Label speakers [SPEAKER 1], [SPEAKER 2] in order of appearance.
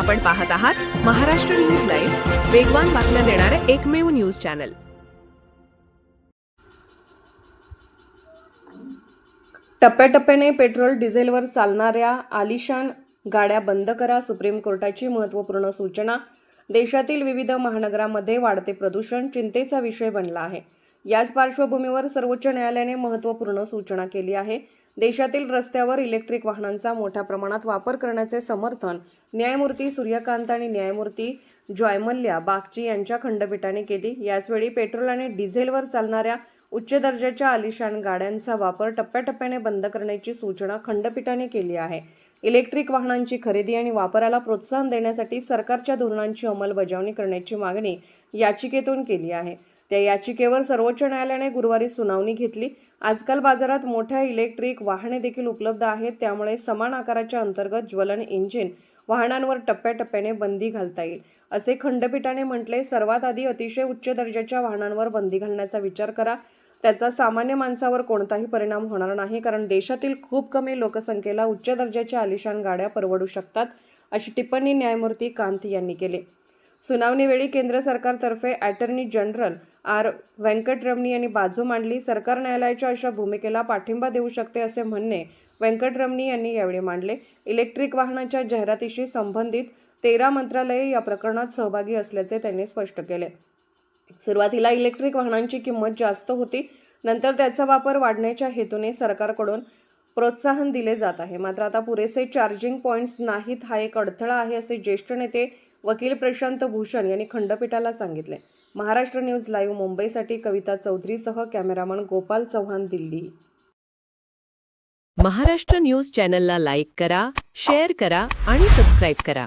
[SPEAKER 1] आपण पाहत आहात महाराष्ट्र न्यूज लाईव्ह वेगवान बातम्या देणारे एकमेव न्यूज चॅनल.
[SPEAKER 2] टप्प्याटप्प्याने पेट्रोल डिझेलवर चालणाऱ्या आलिशान गाड्या बंद करा सुप्रीम कोर्टाची महत्त्वपूर्ण सूचना. देशातील विविध महानगरांमध्ये वाढते प्रदूषण चिंतेचा विषय बनला आहे. याच पार्श्वभूमीवर सर्वोच्च न्यायालयाने महत्त्वपूर्ण सूचना केली आहे. देशातील रस्त्यावर इलेक्ट्रिक वाहनांचा मोठ्या प्रमाणात वापर करण्याचे समर्थन न्यायमूर्ती सूर्यकांत आणि न्यायमूर्ती जॉयमल्ल्या बागची यांच्या खंडपीठाने केली. याचवेळी पेट्रोल आणि डिझेलवर चालणाऱ्या उच्च दर्जाच्या आलिशान गाड्यांचा वापर टप्प्याटप्प्याने बंद करण्याची सूचना खंडपीठाने केली आहे. इलेक्ट्रिक वाहनांची खरेदी आणि वापराला प्रोत्साहन देण्यासाठी सरकारच्या धोरणांची अंमलबजावणी करण्याची मागणी याचिकेतून केली आहे. त्या याचिकेवर सर्वोच्च न्यायालयाने गुरुवारी सुनावणी घेतली. आजकाल बाजारात मोठ्या इलेक्ट्रिक वाहने देखील उपलब्ध आहेत. त्यामुळे समान आकाराच्या अंतर्गत ज्वलन इंजिन वाहनांवर टप्प्याटप्प्याने बंदी घालता येईल. असे खंडपीठाने म्हटले सर्वात आधी अतिशय उच्च दर्जाच्या वाहनांवर बंदी घालण्याचा विचार करा. त्याचा सामान्य माणसावर कोणताही परिणाम होणार नाही कारण देशातील खूप कमी लोकसंख्येला उच्च दर्जाच्या आलिशान गाड्या परवडू शकतात अशी टिप्पणी न्यायमूर्ती कांत यांनी केली. सुनावणीवेळी केंद्र सरकारतर्फे अटर्नी जनरल आर. व्यंकटरमणी यांनी बाजू मांडली. सरकार न्यायालयाच्या अशा भूमिकेला पाठिंबा देऊ शकते असे म्हणणे व्यंकटरमणी यांनी यावेळी मांडले. इलेक्ट्रिक वाहनाच्या जाहिरातीशी संबंधित तेरा मंत्रालये या प्रकरणात सहभागी असल्याचे त्यांनी स्पष्ट केले. सुरुवातीला इलेक्ट्रिक वाहनांची किंमत जास्त होती. नंतर त्याचा वापर वाढण्याच्या हेतूने सरकारकडून प्रोत्साहन दिले जात आहे. मात्र आता पुरेसे चार्जिंग पॉईंट्स नाहीत हा एक अडथळा आहे असे ज्येष्ठ नेते वकील प्रशांत भूषण यांनी खंडपीठाला सांगितले. महाराष्ट्र न्यूज लाईव्ह मुंबईसाठी कविता चौधरीसह कॅमेरामन गोपाल चव्हाण दिल्ली.
[SPEAKER 1] महाराष्ट्र न्यूज चॅनलला लाईक करा शेअर करा आणि सबस्क्राईब करा.